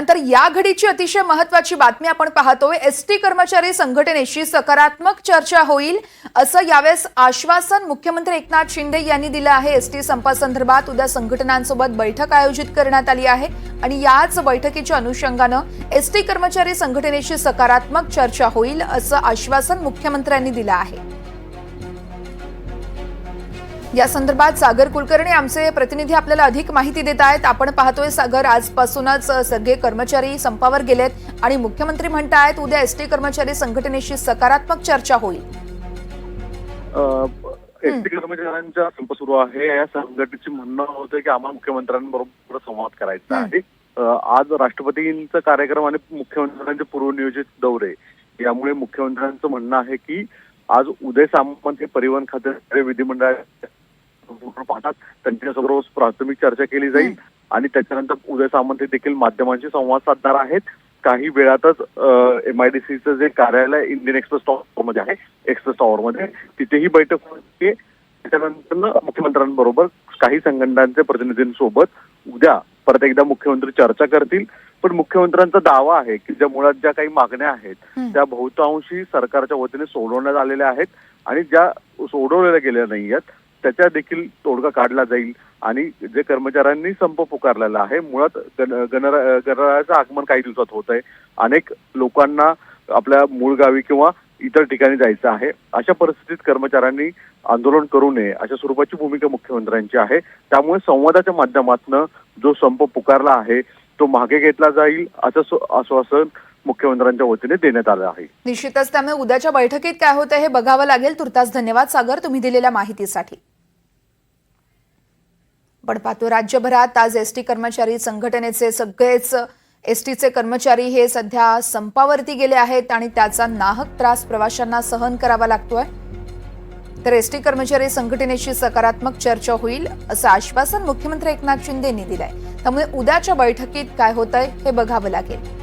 नंतर या घडीची अतिशय महत्वाची बातमी आपण पाहतोय. एस टी कर्मचारी संघटनेशी सकारात्मक चर्चा होईल असं यावेळेस आश्वासन मुख्यमंत्री एकनाथ शिंदे यांनी दिलं आहे. एस टी संपासंदर्भात उद्या संघटनांसोबत बैठक आयोजित करण्यात आली आहे आणि याच बैठकीच्या अनुषंगानं एस टी कर्मचारी संघटनेशी सकारात्मक चर्चा होईल असं आश्वासन मुख्यमंत्र्यांनी दिलं आहे. या संदर्भात सागर कुलकर्णी आमचे प्रतिनिधी आपल्याला अधिक माहिती देत आहेत. आपण पाहतोय सागर आजपासूनच सगळे कर्मचारी संपावर गेलेत आणि मुख्यमंत्री म्हणतायत उद्या एसटी कर्मचारी संघटनेशी सकारात्मक चर्चा होईल. एसटी कर्मचाऱ्यांचा संप सुरू आहे. या संघटनेचे म्हणणं होतं की आम्हाला मुख्यमंत्र्यांबरोबर संवाद करायचा. आहे. आज राष्ट्रपतींचा कार्यक्रम आणि मुख्यमंत्र्यांचे पूर्वनियोजित दौरे यामुळे मुख्यमंत्र्यांचं म्हणणं आहे की आज उदय सामंत हे परिवहन खात्याचे विधिमंडळात पूर्ण पाहतात त्यांच्यासोबत प्राथमिक चर्चा केली जाईल. आणि त्याच्यानंतर उदय सामंत हे देखील माध्यमांशी संवाद साधणार आहेत. काही वेळातच एमआयडीसीचं जे कार्यालय इंडियन एक्सप्रेस टॉवर मध्ये आहे एक्सप्रेस टॉवर मध्ये. तिथेही बैठक होते त्याच्यानंतर मुख्यमंत्र्यांबरोबर काही संघटनांच्या प्रतिनिधींसोबत उद्या परत एकदा मुख्यमंत्री चर्चा करतील. पण मुख्यमंत्र्यांचा दावा आहे की ज्या मुळात ज्या काही मागण्या आहेत. त्या बहुतांशी सरकारच्या वतीने सोडवण्यात आलेल्या आहेत. आणि ज्या सोडवलेल्या गेल्या नाही आहेत त्याच्या देखील तोडगा काढला जाईल आणि जे कर्मचाऱ्यांनी संप पुकारलेला आहे मुळात गणरायाचं आगमन काही दिवसात होत आहे. अनेक लोकांना आपल्या मूळ गावी किंवा इतर ठिकाणी जायचं आहे. अशा परिस्थितीत कर्मचाऱ्यांनी आंदोलन करू नये अशा स्वरूपाची भूमिका मुख्यमंत्र्यांची आहे. त्यामुळे संवादाच्या माध्यमातून जो संप पुकारला आहे तो मागे घेतला जाईल असं आश्वासन मुख्यमंत्र्यांच्या वतीने देण्यात आलं आहे. निश्चितच त्यामुळे उद्याच्या बैठकीत काय होतं हे बघावं लागेल. तुर्तास धन्यवाद सागर. तुम्ही दिलेल्या माहितीसाठी. पण पाहतो राज्यभरात आज एस टी कर्मचारी संघटनेचे सगळेच एस टीचे कर्मचारी हे सध्या संपावरती गेले आहेत आणि त्याचा नाहक त्रास प्रवाशांना सहन करावा लागतोय. तर एस टी कर्मचारी संघटनेशी सकारात्मक चर्चा होईल असं आश्वासन मुख्यमंत्री एकनाथ शिंदे यांनी दिलंय. त्यामुळे उद्याच्या बैठकीत काय होतंय हे बघावं लागेल.